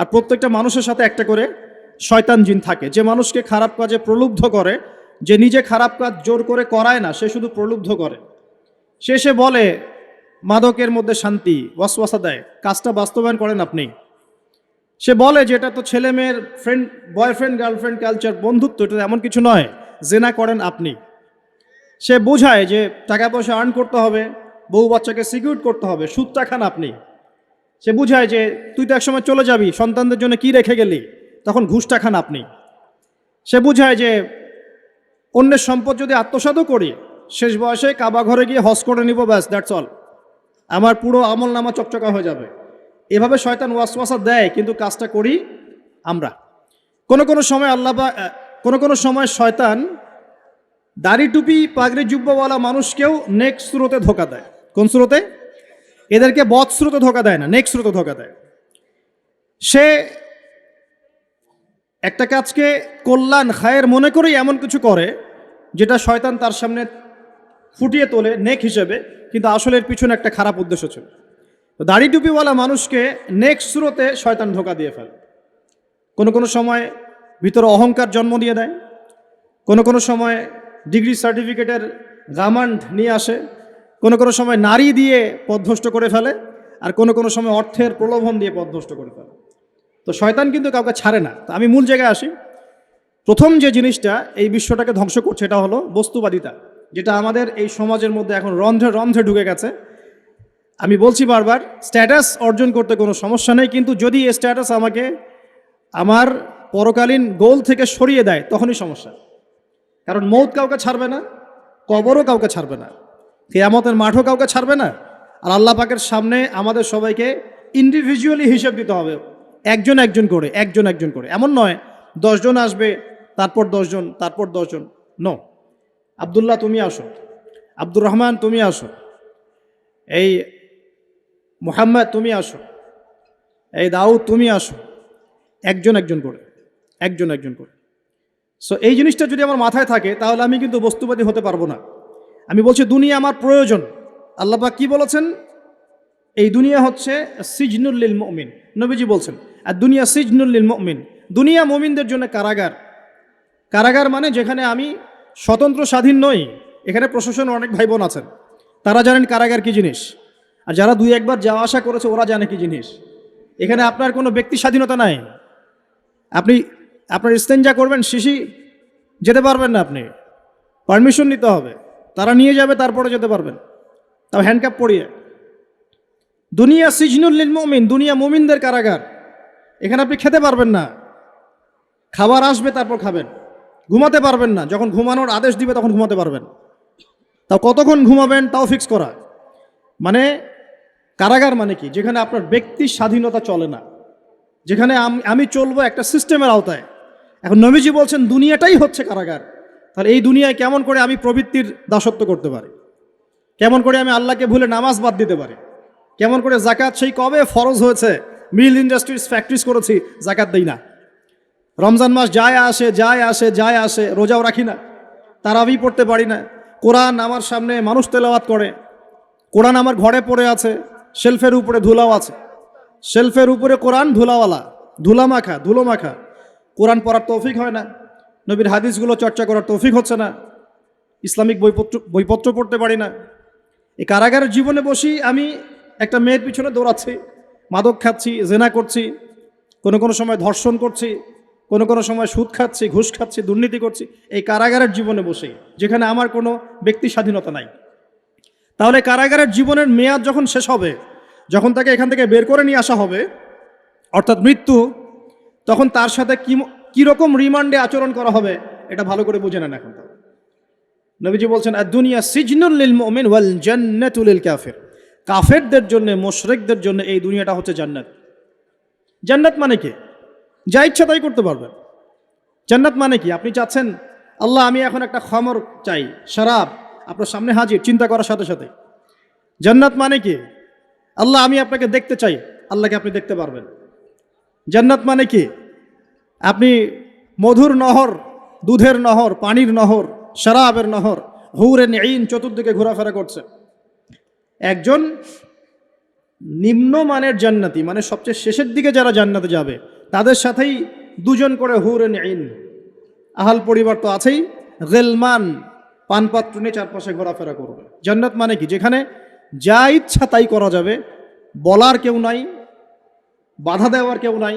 আর প্রত্যেকটা মানুষের সাথে একটা করে শয়তান জিন থাকে। যে মানুষকে খারাপ কাজে প্রলুব্ধ করে, যে নিজে খারাপ কাজ জোর করে করায় না, সে শুধু প্রলুব্ধ করে। সে সে বলে, মাদকের মধ্যে শান্তি ওয়াসওয়াসা দেয়। কাজটা বাস্তবায়ন করেন আপনি। সে বলে যে এটা তো ছেলে মেয়ের ফ্রেন্ড বয়ফ্রেন্ড গার্লফ্রেন্ড কালচার বন্ধুত্ব, এটা এমন কিছু নয়, জেনা করেন আপনি। সে বোঝায় যে টাকা পয়সা আর্ন করতে হবে, বউ বাচ্চাকে সিকিউর করতে হবে, সুদটা খান আপনি। সে বুঝায় যে তুই তো একসময় চলে যাবি, সন্তানদের জন্য কি রেখে গেলি? তখন ঘুষটা খান আপনি। সে বুঝায় যে অন্যের সম্পদ যদি আত্মসাতও করি, শেষ বয়সে কাবা ঘরে গিয়ে হজ করে নিব ব্যাস দ্যাটস অল আমার পুরো আমল নামা চকচকা হয়ে যাবে। এভাবে শয়তান ওয়াসওয়াসা দেয়, কিন্তু কাজটা করি আমরা। কোনো কোনো সময় আল্লাহ কোনো কোনো সময় শয়তান দাড়ি টুপি পাগড়ি জুব্বাওয়ালা মানুষকেও নেক্সট স্রোতে ধোকা দেয়। কোন স্রোতে? এদেরকে বদ স্রোতে ধোকা দেয় না নেক্সট স্রোতে ধোকা দেয়। সে একটা কাজকে কল্যাণ, খায়ের মনে করেই এমন কিছু করে, যেটা শয়তান তার সামনে ফুটিয়ে তোলে, নেক হিসেবে, কিন্তু আসলে এর পিছনে একটা খারাপ উদ্দেশ্য ছিল। তো দাড়ি টুপিওয়ালা মানুষকে নেক্সট স্রোতে শয়তান ধোকা দিয়ে ফেলে। কোনো কোনো সময় ভিতরে অহংকার জন্ম দিয়ে দেয়, কোনো কোনো সময় ডিগ্রি সার্টিফিকেটের গামান্ড নিয়ে আসে কোনো কোনো সময় নারী দিয়ে পথভ্রষ্ট করে ফেলে আর কোনো কোনো সময় অর্থের প্রলোভন দিয়ে পথভ্রষ্ট করে ফেলে। তো শয়তান কিন্তু কাউকে ছাড়ে না। তো আমি মূল জায়গায় আসি। প্রথম যে জিনিসটা এই বিশ্বটাকে ধ্বংস করছে এটা হলো বস্তুবাদিতা, যেটা আমাদের এই সমাজের মধ্যে এখন রন্ধ্রে রন্ধ্রে ঢুকে গেছে। আমি বলছি বারবার স্ট্যাটাস অর্জন করতে কোনো সমস্যা নেই, কিন্তু যদি এই স্ট্যাটাস আমাকে আমার পরকালীন গোল থেকে সরিয়ে দেয়, তখনই সমস্যা। কারণ মৌত কাউকে ছাড়বে না, কবরও কাউকে ছাড়বে না। কেয়ামতের মাঠও কাউকে ছাড়বে না। আর আল্লাহ পাকের সামনে আমাদের সবাইকে ইন্ডিভিজুয়ালি হিসেব দিতে হবে। একজন একজন করে, একজন একজন করে। এমন নয়, দশজন আসবে, তারপর দশজন তারপর দশজন। নো আবদুল্লাহ, তুমি আসো। আব্দুর রহমান, তুমি আসো। এই মোহাম্মদ, তুমি আসো। এই দাউদ, তুমি আসো। একজন একজন করে, একজন একজন করে। সো এই জিনিসটা যদি আমার মাথায় থাকে, তাহলে আমি কিন্তু বস্তুবাদী হতে পারব না। আমি বলছি, দুনিয়া আমার প্রয়োজন। আল্লাপাক কি বলেছেন? এই দুনিয়া হচ্ছে সিজনুল্লিল মমিন। নবীজি বলছেন, আর দুনিয়া সিজনুল্লিল মমিন। দুনিয়া মমিনদের জন্য কারাগার। কারাগার মানে যেখানে আমি স্বতন্ত্র স্বাধীন নই। এখানে প্রশাসন অনেক ভাই বোন আছেন। তারা জানেন কারাগার কি জিনিস। আর যারা দুই একবার যাওয়া আসা করেছে, ওরা জানে কি জিনিস। এখানে আপনার কোনো ব্যক্তি স্বাধীনতা নাই। আপনি, আপনার ইস্তেঞ্জা করবেন, শিশি যেতে পারবেন না আপনি। পারমিশন নিতে হবে। তারা নিয়ে যাবে, তারপরে যেতে পারবেন। তাও হ্যান্ডক্যাপ পরিয়ে। দুনিয়া সিজনুল্লিল মমিন, দুনিয়া মমিনদের কারাগার। এখানে আপনি খেতে পারবেন না। খাবার আসবে, তারপর খাবেন। ঘুমাতে পারবেন না। যখন ঘুমানোর আদেশ দিবে, তখন ঘুমাতে পারবেন। তাও কতক্ষণ ঘুমাবেন, তাও ফিক্স করা। মানে কারাগার মানে কি? যেখানে আপনার ব্যক্তি স্বাধীনতা চলে না। যেখানে আমি চলবো একটা সিস্টেমের আওতায়। এখন নবীজি বলছেন, দুনিয়াটাই হচ্ছে কারাগার। তাহলে এই দুনিয়ায় কেমন করে আমি প্রবৃত্তির দাসত্ব করতে পারি? কেমন করে আমি আল্লাহকে ভুলে নামাজ বাদ দিতে পারি? কেমন করে জাকাত সেই কবে ফরজ হয়েছে? মিল ইন্ডাস্ট্রিজ, ফ্যাক্টরিজ করেছি জাকাত দেই না। রমজান মাস যায় আসে যায় আসে যায় আসে, রোজাও রাখি না। তারাবি পড়তে পারি না। কোরআন আমার সামনে মানুষ তেলাওয়াত করে। কোরআন আমার ঘরে পড়ে আছে, শেলফের উপরে ধুলাও আছে। শেলফের উপরে কোরআন ধুলাওয়ালা ধুলা মাখা ধুলো মাখা কোরআন পড়ার তৌফিক হয় না। নবীর হাদিসগুলো চর্চা করার তৌফিক হচ্ছে না। ইসলামিক বইপত্র বইপত্র পড়তে পারি না। এই কারাগারের জীবনে বসি আমি একটা মেয়ের পিছনে দৌড়াচ্ছি, মাদক খাচ্ছি, জেনা করছি, কোনো কোনো সময় ধর্ষণ করছি, কোনো কোনো সময় সুদ খাচ্ছি, ঘুষ খাচ্ছি, দুর্নীতি করছি, এই কারাগারের জীবনে বসেই, যেখানে আমার কোনো ব্যক্তি স্বাধীনতা নাই। তাহলে কারাগারের জীবনের মেয়াদ যখন শেষ হবে, যখন তাকে এখান থেকে বের করে নিয়ে আসা হবে, অর্থাৎ মৃত্যু, তখন তার সাথে কি কীরকম রিমান্ডে আচরণ করা হবে, এটা ভালো করে বুঝে নেন এখন নবীজি বলছেন আর দুনিয়া সিজনুল মুমিন ওয়াল জান্নাতুল লিল কাফির। কাফেরদের জন্য, মোশরেকদের জন্য এই দুনিয়াটা হচ্ছে জান্নাত। জান্নাত মানে কি? যা ইচ্ছা তাই করতে পারবেন। জান্নাত মানে কি? আপনি চাচ্ছেন, আল্লাহ, আমি এখন একটা খমর চাই, শরাব, আপনার সামনে হাজির, চিন্তা করার সাথে সাথে। জান্নাত মানে কি? আল্লাহ, আমি আপনাকে দেখতে চাই, আল্লাহকে আপনি দেখতে পারবেন। জান্নাত মানে কি? আপনি মধুর নহর, দুধের নহর, পানির নহর, শরাবের নহর, হুরে নেইন চতুর্দিকে ঘোরাফেরা করছে। একজন নিম্নমানের জান্নাতি মানে সবচেয়ে শেষের দিকে যারা জান্নাতে যাবে, তাদের সাথেই দুজন করে হুরেন ইন আহাল পরিবার তো আছেই, গেলমান পানপাত্র নিয়ে চারপাশে ঘোরাফেরা করবে। জান্নাত মানে কি? যেখানে যা ইচ্ছা তাই করা যাবে, বলার কেউ নাই, বাধা দেওয়ার কেউ নাই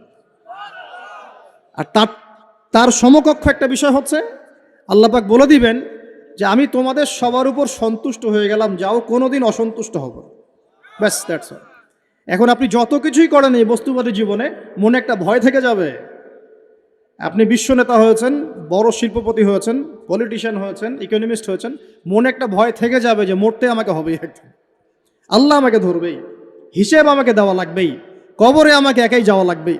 আর তার তার সমকক্ষ একটা বিষয় হচ্ছে, আল্লাহ পাক বলে দিবেন যে আমি তোমাদের সবার উপর সন্তুষ্ট হয়ে গেলাম, যাও কোনোদিন অসন্তুষ্ট হব ব্যাস দ্যাটস অল এখন আপনি যত কিছুই করেন এই বস্তুবাদী জীবনে, মনে একটা ভয় থেকে যাবে। আপনি বিশ্ব নেতা হয়েছেন, বড় শিল্পপতি হয়েছেন পলিটিশিয়ান হয়েছেন ইকোনমিস্ট হয়েছেন, মনে একটা ভয় থেকে যাবে যে মরতে আমাকে হবেই একদিন আল্লাহ আমাকে ধরবেই, হিসেব আমাকে দেওয়া লাগবেই, কবরে আমাকে একাই যাওয়া লাগবেই।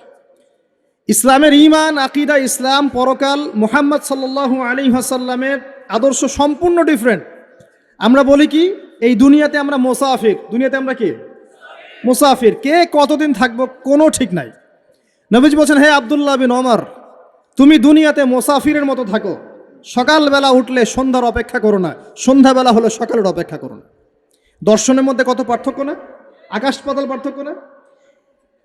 ইসলামের ইমান আকিদা, ইসলাম, পরকাল, মোহাম্মদ সাল্লাল্লাহু আলী হাসাল্লামের আদর্শ সম্পূর্ণ ডিফারেন্ট আমরা বলি কি, এই দুনিয়াতে আমরা মোসাফির। দুনিয়াতে আমরা কি? মুসাফির। কে কতদিন থাকব কোনো ঠিক নাই। নবীজ বলছেন, হে আবদুল্লাহ বিন ওমর, তুমি দুনিয়াতে মোসাফিরের মতো থাকো। সকালবেলা উঠলে সন্ধ্যার অপেক্ষা করো না। সন্ধ্যাবেলা হলে সকালের অপেক্ষা করো না। দর্শনের মধ্যে কত পার্থক্য না? আকাশ পাতাল পার্থক্য না?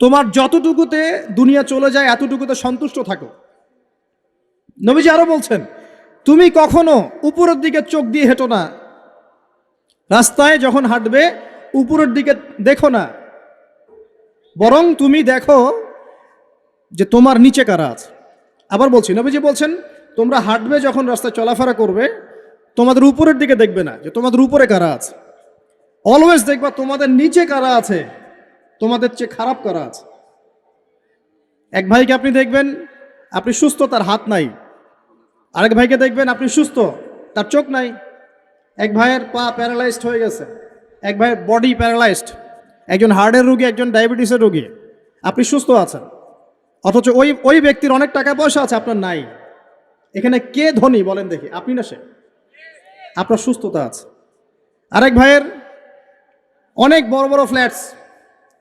তোমার যতটুকুতে দুনিয়া চলে যায়, এতটুকুতে সন্তুষ্ট থাকো। নবীজি আরও বলছেন, তুমি কখনো উপরের দিকে চোখ দিয়ে হেঁটো না। রাস্তায় যখন হাঁটবে, উপরের দিকে দেখো না। বরং তুমি দেখো যে তোমার নিচে কারা আছে। আবার বলছি, নবীজি বলছেন, তোমরা হাঁটবে যখন রাস্তায় চলাফেরা করবে, তোমাদের উপরের দিকে দেখবে না যে তোমাদের উপরে কারা আছে। অলওয়েজ দেখবা তোমাদের নিচে কারা আছে। তোমাদের চেয়ে খারাপ করা আছে। এক ভাইকে আপনি দেখবেন, আপনি সুস্থ, তার হাত নাই। আরেক ভাইকে দেখবেন, আপনি সুস্থ, তার চোখ নাই। এক ভাইয়ের পা প্যারালাইজড হয়ে গেছে। এক ভাইয়ের বডি প্যারালাইজড। একজন হার্টের রোগী, একজন ডায়াবেটিসের রোগী। আপনি সুস্থ আছেন। অথচ ওই ওই ব্যক্তির অনেক টাকা পয়সা আছে, আপনার নাই। এখানে কে ধনী বলেন দেখি, আপনি না সে? আপনার সুস্থতা আছে। আরেক ভাইয়ের অনেক বড় বড় ফ্ল্যাটস।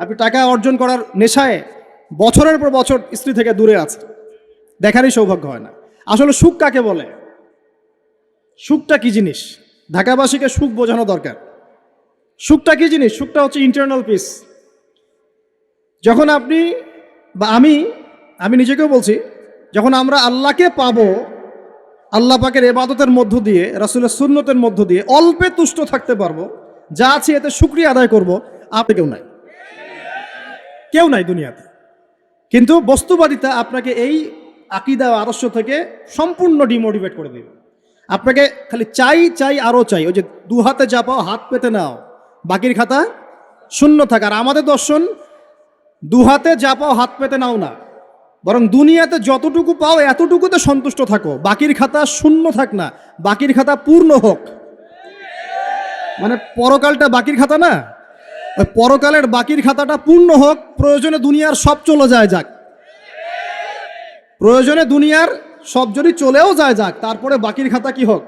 আপনি টাকা অর্জন করার নেশায় বছরের পর বছর স্ত্রী থেকে দূরে আছে দেখারই সৌভাগ্য হয় না। আসলে সুখ কাকে বলে? সুখটা কি জিনিস? ঢাকাবাসীকে সুখ বোঝানো দরকার। সুখটা কি জিনিস? সুখটা হচ্ছে ইন্টারনাল পিস যখন আপনি বা আমি আমি নিজেকেও বলছি, যখন আমরা আল্লাহকে পাবো, আল্লাহ পাকের এবাদতের মধ্য দিয়ে, রাসুলের সুন্নতের মধ্য দিয়ে অল্পে তুষ্ট থাকতে পারব, যা আছে এতে শুক্রিয়া আদায় করব, আপনি কেউ নাই। কেউ নাই দুনিয়াতে। কিন্তু বস্তুবাদিতা আপনাকে এই আকিদা আদর্শ থেকে সম্পূর্ণ ডিমোটিভেট করে দেবে। আপনাকে খালি চাই চাই আরও চাই। ওই যে দু হাতে যা পাও, হাত পেতে নাও। বাকির খাতা শূন্য থাকা। আর আমাদের দর্শন, দু হাতে যা পাও, হাত পেতে নাও না। বরং দুনিয়াতে যতটুকু পাও, এতটুকুতে সন্তুষ্ট থাকো। বাকির খাতা শূন্য থাক না। বাকির খাতা পূর্ণ হোক। মানে পরকালটা বাকির খাতা না? ওই পরকালের বাকির খাতাটা পূর্ণ হোক, প্রয়োজনে দুনিয়ার সব চলে যায় যাক। প্রয়োজনে দুনিয়ার সব যদি চলেও যায় যাক, তারপরে বাকির খাতা কি হোক?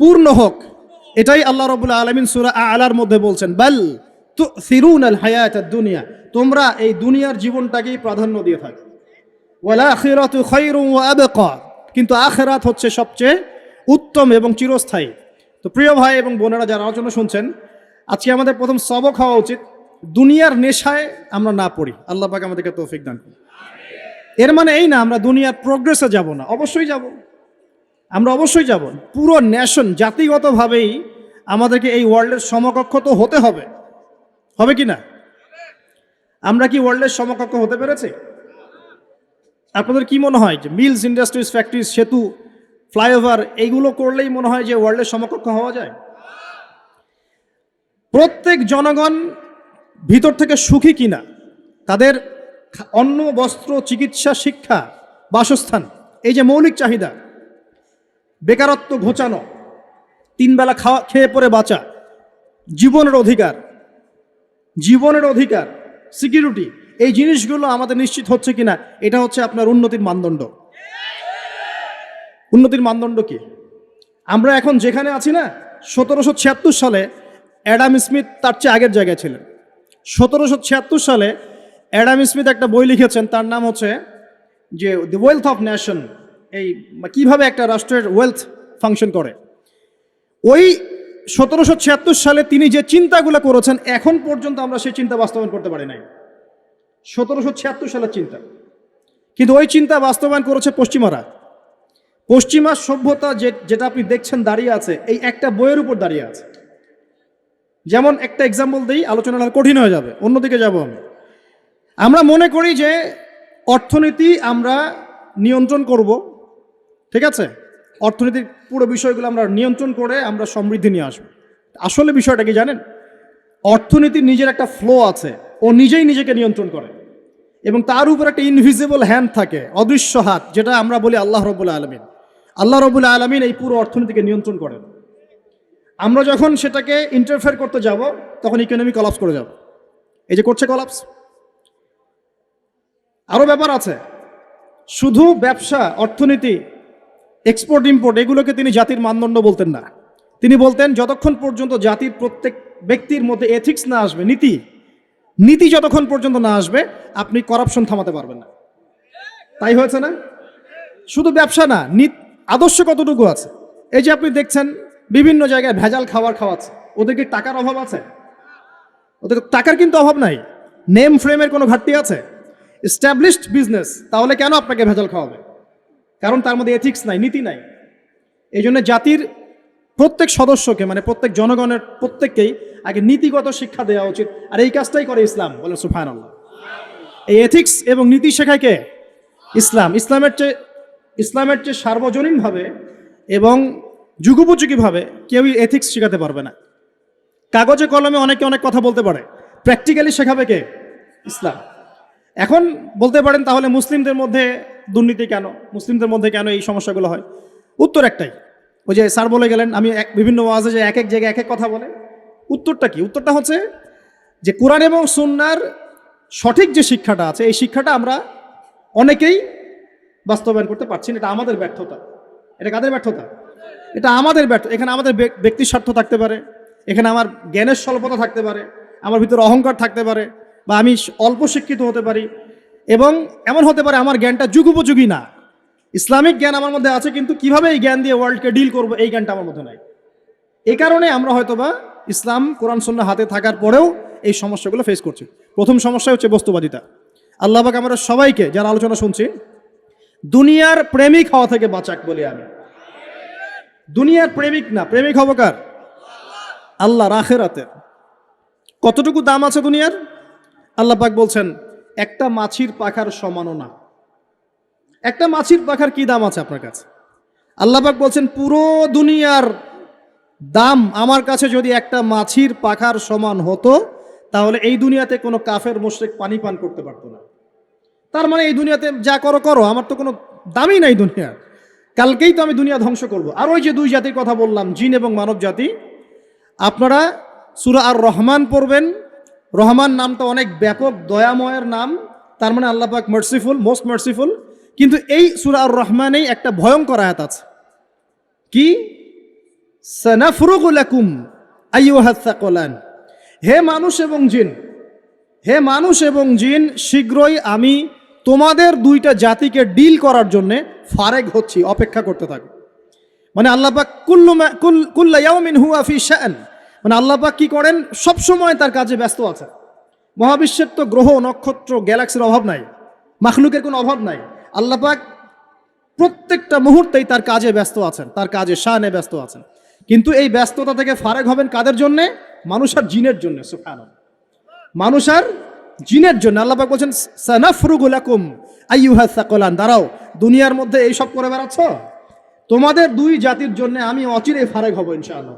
পূর্ণ হোক। এটাই আল্লাহ রবুল্লা আলমিন সুরা আলার মধ্যে বলছেন, বাল তো সিরুন আল হায়াত দুনিয়া তোমরা এই দুনিয়ার জীবনটাকেই প্রাধান্য দিয়ে থাকো। ওয়ালা আখিরাতু ওয়া আবকা কিন্তু আখেরাত হচ্ছে সবচেয়ে উত্তম এবং চিরস্থায়ী। তো প্রিয় ভাই এবং বোনেরা, যারা আলোচনা শুনছেন আজকে আমাদের প্রথম সবক হওয়া উচিত। দুনিয়ার নেশায় আমরা না পড়ি। আল্লাহ পাক আমাদেরকে তৌফিক দান করুন। এর মানে এই না, আমরা দুনিয়ার প্রোগ্রেসে যাব না। অবশ্যই যাব। আমরা অবশ্যই যাব। পুরো ন্যাশন জাতিগতভাবেই আমাদেরকে এই ওয়ার্ল্ডের সমকক্ষ তো হতে হবে। হবে কি না? আমরা কি ওয়ার্ল্ডের সমকক্ষ হতে পেরেছি? আপনাদের কি মনে হয় যে মিলস ইন্ডাস্ট্রিজ, ফ্যাক্টরিজ, সেতু, ফ্লাইওভার, এইগুলো করলেই মনে হয় যে ওয়ার্ল্ডের সমকক্ষ হওয়া যায়? প্রত্যেক জনগণ ভিতর থেকে সুখী কিনা, তাদের অন্ন, বস্ত্র, চিকিৎসা, শিক্ষা, বাসস্থান, এই যে মৌলিক চাহিদা, বেকারত্ব ঘোচানো, তিনবেলা খাওয়া, খেয়ে পরে বাঁচা, জীবনের অধিকার জীবনের অধিকার, সিকিউরিটি, এই জিনিসগুলো আমাদের নিশ্চিত হচ্ছে কিনা, এটা হচ্ছে আপনার উন্নতির মানদণ্ড। উন্নতির মানদণ্ড কি? আমরা এখন যেখানে আছি না, সতেরোশো ছিয়াত্তর সালে অ্যাডাম স্মিথ তার চেয়ে আগের জায়গায় ছিলেন। সতেরোশো ছিয়াত্তর সালে অ্যাডাম স্মিথ একটা বই লিখেছেন, তার নাম হচ্ছে যে দি ওয়েলথ অফ ন্যাশন এই কীভাবে একটা রাষ্ট্রের ওয়েলথ ফাংশন করে। ওই সতেরোশো ছিয়াত্তর সালে তিনি যে চিন্তাগুলো করেছেন, এখন পর্যন্ত আমরা সেই চিন্তা বাস্তবায়ন করতে পারি নাই। সতেরোশো ছিয়াত্তর সালের চিন্তা। কিন্তু ওই চিন্তা বাস্তবায়ন করেছে পশ্চিমারা। পশ্চিমা সভ্যতা যে, যেটা আপনি দেখছেন দাঁড়িয়ে আছে, এই একটা বইয়ের উপর দাঁড়িয়ে আছে। যেমন একটা এক্সাম্পল দিই, আলোচনাটা কঠিন হয়ে যাবে, অন্যদিকে যাব আমি। আমরা মনে করি যে অর্থনীতি আমরা নিয়ন্ত্রণ করব, ঠিক আছে? অর্থনীতির পুরো বিষয়গুলো আমরা নিয়ন্ত্রণ করে আমরা সমৃদ্ধি নিয়ে আসব। আসলে বিষয়টা কি জানেন? অর্থনীতির নিজের একটা ফ্লো আছে, ও নিজেই নিজেকে নিয়ন্ত্রণ করে। এবং তার উপর একটা ইনভিজিবল হ্যান্ড থাকে, অদৃশ্য হাত, যেটা আমরা বলি আল্লাহ রবুল্লা আলমিন। আল্লাহ রবুল্লা আলমিন এই পুরো অর্থনীতিকে নিয়ন্ত্রণ করেন। আমরা যখন সেটাকে ইন্টারফেয়ার করতে যাব, তখন ইকোনমি কলাপস করে যাব। এই যে করছে কলাপস আরও ব্যাপার আছে। শুধু ব্যবসা, অর্থনীতি এক্সপোর্ট ইম্পোর্ট এগুলোকে তিনি জাতির মানদণ্ড বলতেন না। তিনি বলতেন, যতক্ষণ পর্যন্ত জাতির প্রত্যেক ব্যক্তির মধ্যে এথিক্স না আসবে, নীতি নীতি যতক্ষণ পর্যন্ত না আসবে, আপনি করাপশন থামাতে পারবেন না। তাই হয়েছে না? শুধু ব্যবসা না, নিত, আদর্শ কতটুকু আছে? এই যে আপনি দেখছেন বিভিন্ন জায়গায় ভেজাল খাবার খাওয়াচ্ছে। ওদের কি টাকার অভাব আছে? ওদের টাকার কিন্তু অভাব নাই। নেম ফ্রেমের কোনো ঘাটতি আছে? এস্টাবলিশড বিজনেস তাহলে কেন আপনাকে ভেজাল খাওয়াবে? কারণ তার মধ্যে এথিক্স নাই, নীতি নাই। এই জন্য জাতির প্রত্যেক সদস্যকে মানে প্রত্যেক জনগণের প্রত্যেককেই আগে নীতিগত শিক্ষা দেওয়া উচিত। আর এই কাজটাই করে ইসলাম, বলে সুফায়ন আল্লাহ এই এথিক্স এবং নীতি শেখায় কে? ইসলাম। ইসলামের চেয়ে ইসলামের চেয়ে সার্বজনীনভাবে এবং যুগোপযোগীভাবে কেউই এথিক্স শেখাতে পারবে না। কাগজে কলমে অনেকে অনেক কথা বলতে পারে। প্র্যাকটিক্যালি শেখাবে কে? ইসলাম। এখন বলতে পারেন তাহলে মুসলিমদের মধ্যে দুর্নীতি কেন? মুসলিমদের মধ্যে কেন এই সমস্যাগুলো হয়? উত্তর একটাই। ওই যে স্যার বলে গেলেন, আমি এক বিভিন্ন ওয়াজে যে এক এক জায়গায় এক এক কথা বলে। উত্তরটা কি? উত্তরটা হচ্ছে যে কোরআন এবং সুন্নার সঠিক যে শিক্ষাটা আছে, এই শিক্ষাটা আমরা অনেকেই বাস্তবায়ন করতে পারছি না। এটা আমাদের ব্যর্থতা। এটা কাদের ব্যর্থতা? এটা আমাদের ব্যর্থ, এখানে আমাদের ব্যক- ব্যক্তির স্বার্থ থাকতে পারে, এখানে আমার জ্ঞানের স্বল্পতা থাকতে পারে, আমার ভিতরে অহংকার থাকতে পারে, বা আমি অল্প শিক্ষিত হতে পারি, এবং এমন হতে পারে আমার জ্ঞানটা যুগোপযোগী না। ইসলামিক জ্ঞান আমার মধ্যে আছে, কিন্তু কীভাবে এই জ্ঞান দিয়ে ওয়ার্ল্ডকে ডিল করব, এই জ্ঞানটা আমার মধ্যে নাই। এই কারণে আমরা হয়তোবা ইসলাম, কোরআন সন্না হাতে থাকার পরেও এই সমস্যাগুলো ফেস করছি। প্রথম সমস্যা হচ্ছে বস্তুবাদিতা। আল্লাহ পাক আমরা সবাইকে, যারা আলোচনা শুনছি, দুনিয়ার প্রেমিক হওয়া থেকে বাঁচাক বলি আমি। দুনিয়ার প্রেমিক না, প্রেমিক হব কার? আল্লাহ রাখেরাতের কতটুকু দাম আছে দুনিয়ার? আল্লাহ পাক বলছেন, একটা মাছির পাখার সমানও না। একটা মাছির পাখার কি দাম আছে আপনার কাছে? আল্লাহ পাক বলছেন, পুরো দুনিয়ার দাম আমার কাছে যদি একটা মাছির পাখার সমান হতো, তাহলে এই দুনিয়াতে কোনো কাফের, মোশরেক পানি পান করতে পারতো না। তার মানে এই দুনিয়াতে যা করো করো। আমার তো কোনো দামই নাই দুনিয়ার। কালকেই তো আমি দুনিয়া ধ্বংস করব। আর ওই যে দুই জাতির কথা বললাম, জিন এবং মানব জাতি, আপনারা সুরা আর রহমান পড়বেন। রহমান নামটা অনেক ব্যাপক, দয়াময়ের নাম। তার মানে আল্লাহ পাক মার্সিফুল মোস্ট মার্সিফুল কিন্তু এই সুরা আর রহমানেই একটা ভয়ঙ্কর আয়াত আছে। কি? সানাফরুকুলাকুম আইয়ুহাসাকলান হে মানুষ এবং জিন, হে মানুষ এবং জিন, শীঘ্রই আমি তোমাদের দুইটা জাতিকে ডিল করার জন্যে ফারেক হচ্ছি, অপেক্ষা করতে থাকো। মানে আল্লাপাক কুল্লু মা- কুল- কুল্লা ইয়াউমিন হুয়া ফি শাআন মানে আল্লাপাক কি করেন? সব সময় তার কাজে ব্যস্ত আছে। মহাবিশ্বের তো গ্রহ, নক্ষত্র, গ্যালাক্সির অভাব নাই। মাখলুকের কোনো অভাব নাই। আল্লাপাক প্রত্যেকটা মুহূর্তেই তার কাজে ব্যস্ত আছেন, তার কাজে শানে ব্যস্ত আছেন। কিন্তু এই ব্যস্ততা থেকে ফারেক হবেন কাদের জন্যে? মানুষ আর জিনের জন্যে সুফান মানুষ আর জিনের জন্য আল্লাপাক বলছেন সানাফরুগুলাকুম আইয়ুহা সাকলান। দাঁড়াও, দুনিয়ার মধ্যে এই সব করে বেড়াচ্ছ? তোমাদের দুই জাতির জন্য আমি অচিরে ফারেক হব ইনশাআল্লাহ।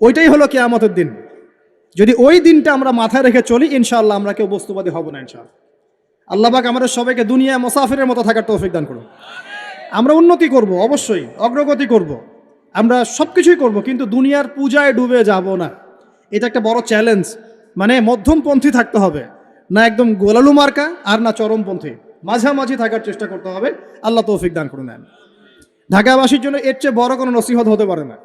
ওইটাই হলো কেয়ামতের দিন। যদি ওই দিনটা আমরা মাথায় রেখে চলি, ইনশাআল্লাহ আমরা কেউ বস্তুবাদী হব না ইনশাআল্লাহ। আল্লাহবাক আমাদের সবাইকে দুনিয়া মোসাফিরের মতো থাকার তৌফিক দান করুন। আমরা উন্নতি করব, অবশ্যই, অগ্রগতি করব। আমরা সব কিছুই করব, কিন্তু দুনিয়ার পূজায় ডুবে যাব না। এটা একটা বড় চ্যালেঞ্জ মানে মধ্যমপন্থী থাকতে হবে। না একদম গোলালু মার্কা আর না চরমপন্থী। মাঝামাঝি থাকার চেষ্টা করতে হবে। আল্লাহ তৌফিক দান করে নেন ঢাকাবাসীর জন্য এর চেয়ে বড় কোনো নসিহত হতে পারে না।